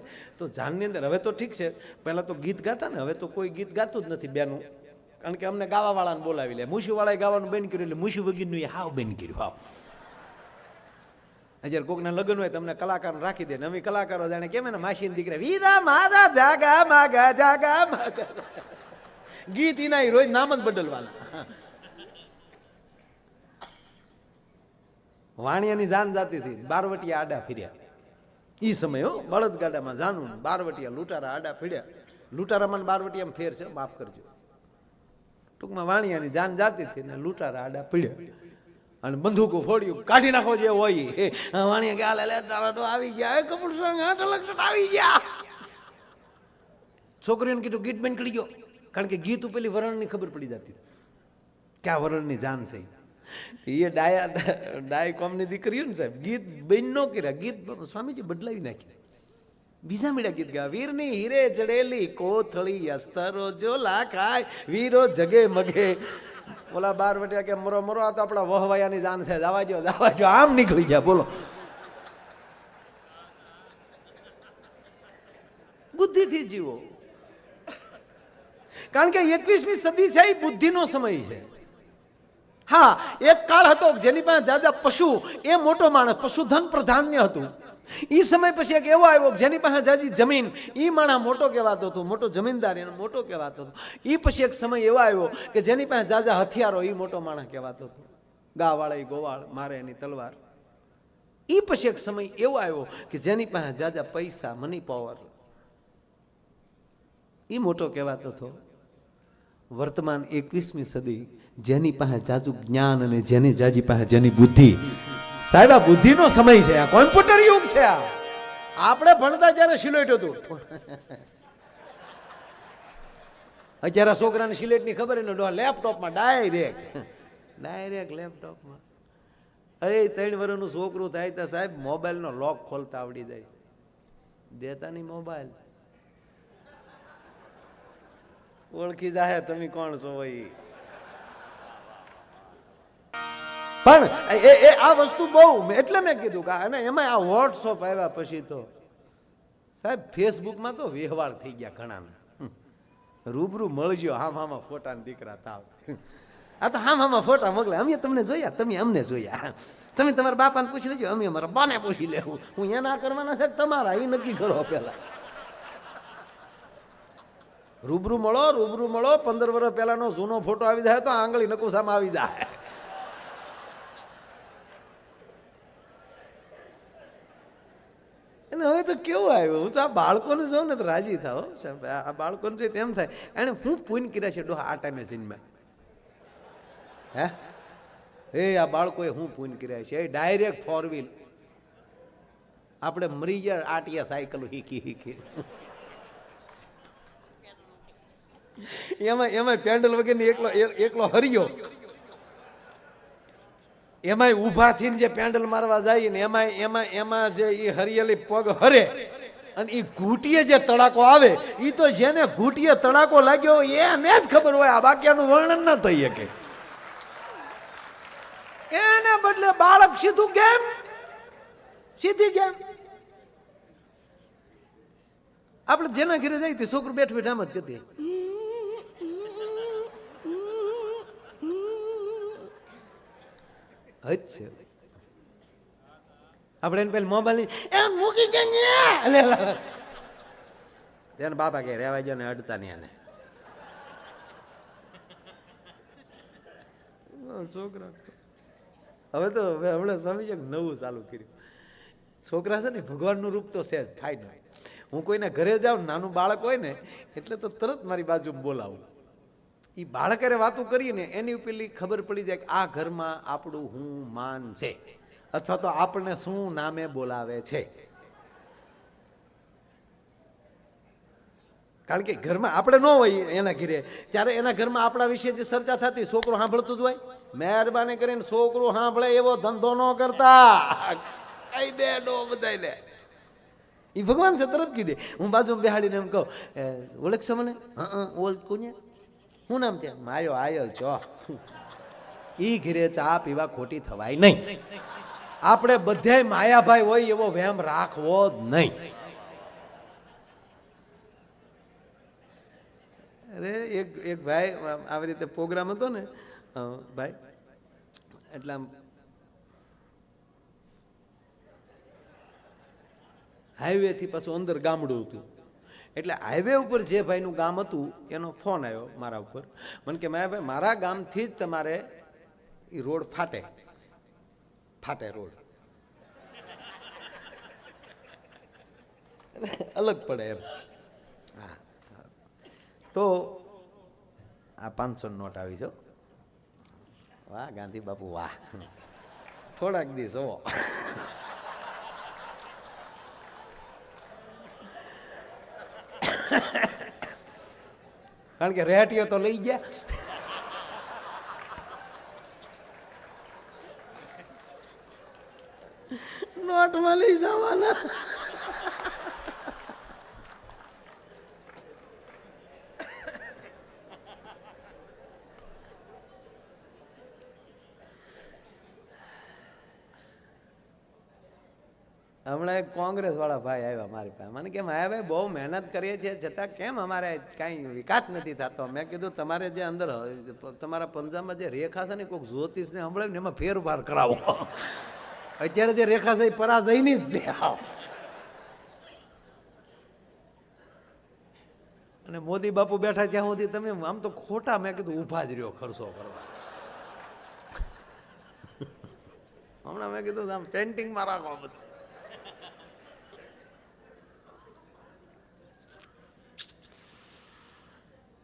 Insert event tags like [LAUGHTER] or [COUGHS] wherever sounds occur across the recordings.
ને? તો જાનની અંદર હવે તો ઠીક છે. પહેલાં તો ગીત ગાતા ને, હવે તો કોઈ ગીત ગાતું જ નથી બેનું. કારણ કે અમને ગાવાવાળાને બોલાવી લે. મુશીવાળાએ ગાવાનું બેન કર્યું એટલે મુશી વગીરનું એ હાવ બેન કર્યું, હાવ. જ્યારે કોકના લગ્ન હોય તમને કલાકાર રાખી દે. નવી કલાકારો જાણે કેમ ને માસીન દીકરા? વીરા મારા જાગા, માગા જાગા, માગા. ગીત એના રોજ નામ જ બદલવાના. વાણિયાની જાન જાતી હતી. બારવટીયા આડા ફર્યા. ઈ સમય હો, બળદગાડામાં જાનું બારવટિયા લૂંટારા આડા ફીડ્યા. લૂંટારામાં બારવટિયામાં ફેર છે, માફ કરજો. ટૂંકમાં વાણિયાની જાન જાતી હતી ને લૂંટારા આડા પીડ્યા અને બંદૂકો ફોડ્યું, કાઢી નાખો જે હોય. એ વાણિયા કે, આલે, લે, તારા તો આવી ગયા. એ કપૂર સંઘ, આઠ લક્ષ આવી ગયા. છોકરીઓને કીધું, ગીત બેન કરી ગયો કારણ કે ગીત પેલી વરણની ખબર પડી જતી ક્યાં વરણની જાન છે એ ડાયા ડાય કોમની ને સાહેબ, ગીત બેન નો કર્યા, ગીત સ્વામીજી બદલાવી નાખ્યા. બીજા મીડા ગીત ગા વીરની હીરે જડેલી કોથળી, અસ્તરો જો લાખાય વીરો જગે મગે. ઓલા બાર વટ્યા કે, મરો મરો, આ તો આપણા વહવાયાની જાન છે, જવા જો જવા જો આમ નીકળી ગયા, બોલો. બુદ્ધિથી જીવો. કારણ કે એકવીસમી સદી છે, એ બુદ્ધિનો સમય છે. હા, એક કાળ હતો જેની પાસે જાજા પશુ, એ મોટો માણસ, પશુધન પ્રધાન્ય હતું. એ સમય પછી એક એવો આવ્યો જેની પાસે જાજી જમીન એ માણસ મોટો કહેવાતો હતો, મોટો જમીનદાર એનો મોટો કહેવાતો હતો. એ પછી એક સમય એવો આવ્યો કે જેની પાસે જાજા હથિયારો એ મોટો માણસ કહેવાતો હતો. ગાવાળા, ગોવાળ, મારે એની તલવાર. એ પછી એક સમય એવો આવ્યો કે જેની પાસે જાજા પૈસા મની પાવર એ મોટો કહેવાતો હતો. વર્તમાન એકવીસમી સદી, જેની પાસે જાજુ જ્ઞાન અને જેની જાજી પાસે જેની બુદ્ધિ. સાહેબ, આ બુદ્ધિનો સમય છે, આ કોમ્પ્યુટર યુગ છે આ. આપણે ભણતા જ્યારે સિલેટ હતું. અત્યારે છોકરાને સિલેટની ખબર એને લેપટોપમાં ડાયરેક્ટ. ડાયરેક્ટ લેપટોપમાં. અરે ત્રણ વર્ષનું છોકરું થાય તો સાહેબ, મોબાઈલનો લોક ખોલતા આવડી જાય છે. દેતા નહીં મોબાઈલ. ઓળખી જાહે, તમે કોણ છો ભાઈ? પણ એ એ, આ વસ્તુ બહુ એટલે મેં કીધું કે અને એમાં આ વોટ્સઅપ આવ્યા પછી તો સાહેબ ફેસબુકમાં તો વ્યવહાર થઈ ગયા ઘણા રૂબરૂ મળજો, હામ હામાં ફોટા ને દીકરા તાવ આ તો હામ હામાં ફોટા મોકલે. અમે તમને જોયા, તમે અમને જોયા. તમે તમારા બાપાને પૂછી લેજો, અમે અમારા બાને પૂછી લેવું. હું એના કરવાના છે, તમારા એ નક્કી કરો પેલા. રૂબરૂ મળો રૂબરૂ મળો. પંદર વર્ષ પહેલાનો જૂનો ફોટો આવી જાય તો આંગળી નકુસામાં આવી જાય. અને હવે તો કેવું આવ્યું? હું તો આ બાળકોને જોઉં ને તો રાજી થાવ આ બાળકોને જોઈએ તેમ થાય. એને હું પૂન કર્યા છે? ડોહા, આ ટાઈમે જીનમાં હે? એ આ બાળકોએ હું પૂન કર્યા છે? એ ડાયરેક્ટ ફોર વ્હીલ આપણે મરી ગયા, આટિયા સાયકલ હીકી હીકી એમાં એમાં પેન્ડલ વગરની એકલો એકલો હરિયો. એમાંય ઊભા થઈને જે પેન્ડલ મારવા જાય ને એમાં એમાં એમાં જે એ હરિયેલી પગ હરે અને એ ઘૂંટીએ જે તડાકો આવે એ તો જેને ઘૂંટીએ તડાકો લાગ્યો હોય એને જ ખબર હોય, આ બાકીનું વર્ણન ન થઈ શકે. એને બદલે બાળક સીધું ગેમ સીધી ગેમ આપણે જેના ઘરે જાય તે છોકરું બેઠ બેઠ આમ જ કરતી છે. આપણે એને પેલી મોબાઈલ એમ મૂકી જઈએ તેને બાપા કે રેવા ગયો ને અડતા નહીં એને છોકરા હવે તો હવે હમણાં સ્વામીજી નવું ચાલુ કર્યું. છોકરા છે ને ભગવાનનું રૂપ તો છે જ ફાઈન હું કોઈના ઘરે જાઉં નાનું બાળક હોય ને એટલે તો તરત મારી બાજુ બોલાવું. એ બાળકરે વાતો કરીને એની પેલી ખબર પડી જાય કે આ ઘરમાં આપણું હું માન છે. અથવા તો આપણને શું નામે બોલાવે છે. કારણ કે ઘરમાં આપણે ન હોય એના ઘીરે. ત્યારે એના ઘરમાં આપણા વિશે જે ચર્ચા થતી, છોકરો સાંભળતું જ હોય. મહેરબાની કરીને છોકરો સાંભળે એવો ધંધો ન કરતા. કહી દે ડો બધાય એ ભગવાન છે તરત કીધે. હું બાજુ બેહાડીને એમ કહું ઓળખશો મને? હા, ઓળખું ને. હું નામ ત્યાં માયો આયલ ચો ઈ ઘીરે ચા પીવા ખોટી થવાય નહીં. આપણે બધા માયાભાઈ હોય એવો વહેમ રાખવો જ નહીં. અરે, એક એક ભાઈ આવી રીતે પ્રોગ્રામ હતો ને ભાઈ, એટલે આમ હાઈવે થી પાછું અંદર ગામડું હતું. એટલે હાઈવે ઉપર જે ભાઈનું ગામ હતું, એનો ફોન આવ્યો મારા ઉપર. મને કે મેં ભાઈ, મારા ગામથી જ તમારે એ રોડ ફાટે. ફાટે રોડ. અલગ પડે એમ. હા. તો આ પાંચસો નોટ આવી જો વાહ, ગાંધી બાપુ, વાહ. થોડાક દિવસ, હો. કારણ કે રેહટીઓ તો લઈ ગયા. નોટમાં લઈ જવાના. હમણાં એક કોંગ્રેસ વાળા ભાઈ આવ્યા મારી પાસે. મને કે, માયા ભાઈ, બહુ મહેનત કરીએ છીએ, છતાં કેમ અમારે કાંઈ વિકાસ નથી થતો? મેં કીધું, તમારે જે અંદર, તમારા પંજાબમાં જે રેખા છે ને કોઈક જ્યોતિષને ને એમાં ફેરફાર કરાવો. અત્યારે જે રેખા છે, એ પરાજયની જ છે. અને મોદી બાપુ બેઠા ત્યાં સુધી તમે આમ તો ખોટા, મેં કીધું, ઊભા જ રહ્યો ખર્ચો કરવા. હમણાં મેં કીધું, આમ પેન્ટિંગમાં રાખો બધું.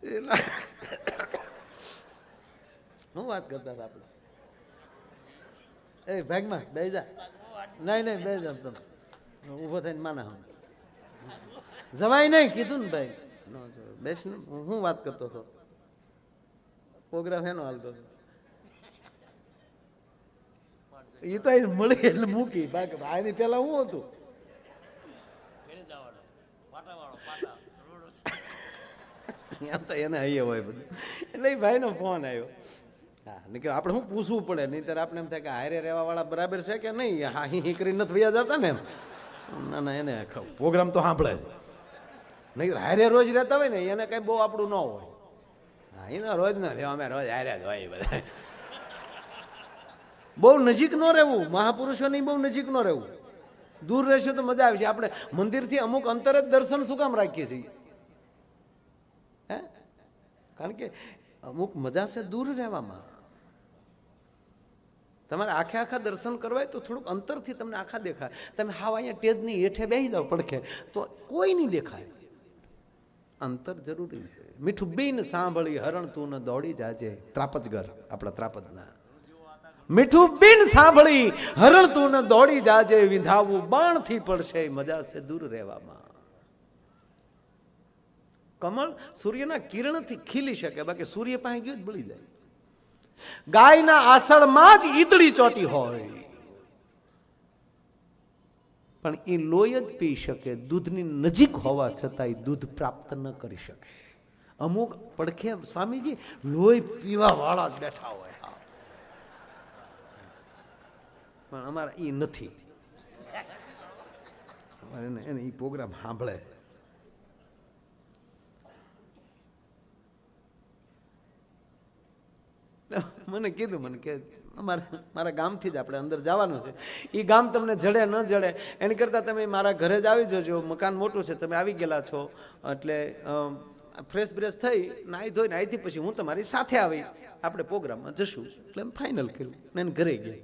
[COUGHS] શું વાત કરતા હતા આપણે? એ, ભાગમાં બે જા. નહીં નહીં બે જા તમે. ઊભો થઈને માના હમ જવાય નહીં, કીધું ને ભાઈ. બેસ ને. હું વાત કરતો હતો? પ્રોગ્રામ એનો હાલતો હતો. એ તો મળી એટલે મૂકી. બાકી આની પેલા હું હતું? [LAUGHS] એમ તો એને અહીંયા હોય બધું. એટલે એ ભાઈનો ફોન આવ્યો. હા નીકળ આપણે શું પૂછવું પડે? નહીં આપણે એમ થાય કે હારે રહેવાવાળા બરાબર છે કે નહીં? હા હી કરીને નથી વયા જતા ને એમ. ના ના એને પ્રોગ્રામ તો સાંભળે છે. નહીં હારે રોજ રહેતા હોય ને એને કંઈ બહુ આપણું ન હોય. હા એને રોજ નથી અમે રોજ હારે જ હોય બધા. બહુ નજીક ન રહેવું. મહાપુરુષોની બહુ નજીક ન રહેવું. દૂર રહેશે તો મજા આવે છે. આપણે મંદિરથી અમુક અંતરે જ દર્શન શું કામ રાખીએ છીએ? કારણ કે અમુક મજા છે દૂર રહેવામાં. તમારે આખે આખા દર્શન કરવા હોય તો થોડુંક અંતરથી તમને આખા દેખાય. તમે હાવ અહીંયા ટેજની હેઠે બેસી જાઓ પડખે, તો કોઈ નહીં દેખાય. અંતર જરૂરી છે. મીઠું બીન સાંભળી હરણ તું ન દોડી જાજે. ત્રાપજગર, આપણા ત્રાપજના. મીઠું બીન સાંભળી હરણ તું ન દોડી જાજે. વિંધાવું બાણથી પડશે. મજા છે દૂર રહેવામાં. કમળ સૂર્યના કિરણથી ખીલી શકે, બાકી સૂર્ય પાસે ગયું જ બળી જાય. ગાયના આસળમાં જ ઈતળી ચોટી હોય. પણ એ લોહી જ પી શકે, દૂધની નજીક હોવા છતાં એ દૂધ પ્રાપ્ત ન કરી શકે. અમુક પડખે સ્વામીજી લોહી પીવા વાળા જ બેઠા હોય. પણ અમારા એ નથી. એને એ પ્રોગ્રામ સાંભળે. મને કીધું, મને કે અમારે, મારા ગામથી જ આપણે અંદર જવાનું છે. એ ગામ તમને જડે ન જડે. એની કરતાં તમે મારા ઘરે જ આવી જજો. મકાન મોટું છે, તમે આવી ગયેલા છો. એટલે ફ્રેશ બ્રેશ થઈ, નાહી ધોઈને અહીંથી પછી હું તમારી સાથે આવી. આપણે પ્રોગ્રામમાં જશું. એટલે એમ ફાઇનલ કર્યું. એને ઘરે ગઈ.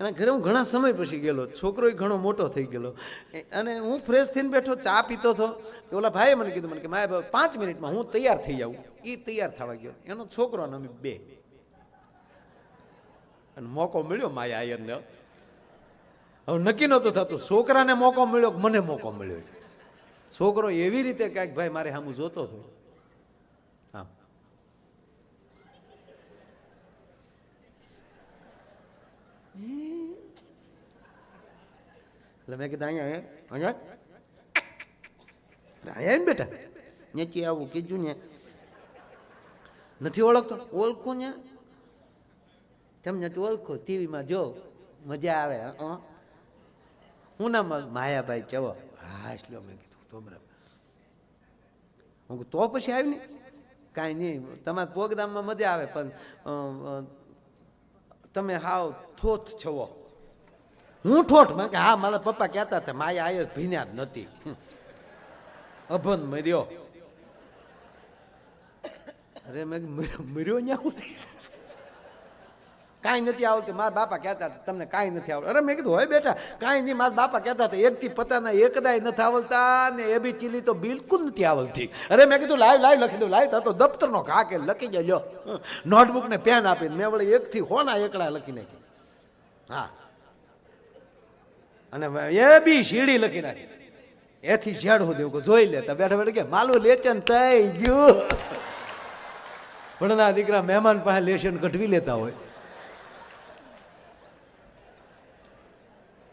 એના ઘરે હું ઘણા સમય પછી ગયેલો. છોકરો ઘણો મોટો થઈ ગયેલો. અને હું ફ્રેશ થઈને બેઠો, ચા પીતો હતો. ઓલા ભાઈએ મને કીધું, મને કે, માય, પાંચ મિનિટમાં હું તૈયાર થઈ જાઉં એ તૈયાર થવા ગયો. એનો છોકરો અને અમે બે. અને મોકો મળ્યો માયા આયરને. હવે નક્કી નહોતું થતું. છોકરાને મોકો મળ્યો મને મોકો મળ્યો? છોકરો એવી રીતે કાંઈક ભાઈ, મારે સામું જોતો હતો. હા. એટલે મેં કીધું, અહીંયા અહીંયા. અહીંયા ને બેટા નીચે આવું કીધું ને. નથી ઓળખતો? ઓળખું ને. તમને તો ઓળખો, ટીવીમાં જો મજા આવે, હં? નામ માયાભાઈ ચવો હા. એટલે મેં કીધું, તો બરાબર. હું તો પછી આવી ને કાંઈ નહીં, તમારા પ્રોગ્રામમાં મજા આવે, પણ તમે હાવ થોથ છવો હું. ઠોઠ? મેં કે હા, મારા પપ્પા કહેતા હતા, માયા આયો ભીન્યા જ નથી. અભન મર્યો. અરે, મેં મર્યો ન્યા હું કાંઈ નથી આવડતું. મારા બાપા કહેતા હતા, તમને કાંઈ નથી આવડતું. અરે મેં કીધું, હોય બેટા, કાંઈ નહીં. મારા બાપા કહેતા હતા, એકથી પતાના એકદાય નથી આવડતા ને એ બી ચીલી તો બિલકુલ નથી આવડતી. અરે મેં કીધું લાવ લાવ લખી દઉં તા તો દફતરનો ઘા કે લખી જજો નોટબુકને પેન આપીને મેં વળી એકથી હોના એકડા લખી નાખી હા. અને એ બી શીડી લખી નાખી. એથી ઝેડ હું દેવું જોઈ લેતા બેઠા બેઠા કે માલું લેચન થઈ ગયું. ભણના દીકરા મહેમાન પાસે લેશન કઢવી લેતા હોય.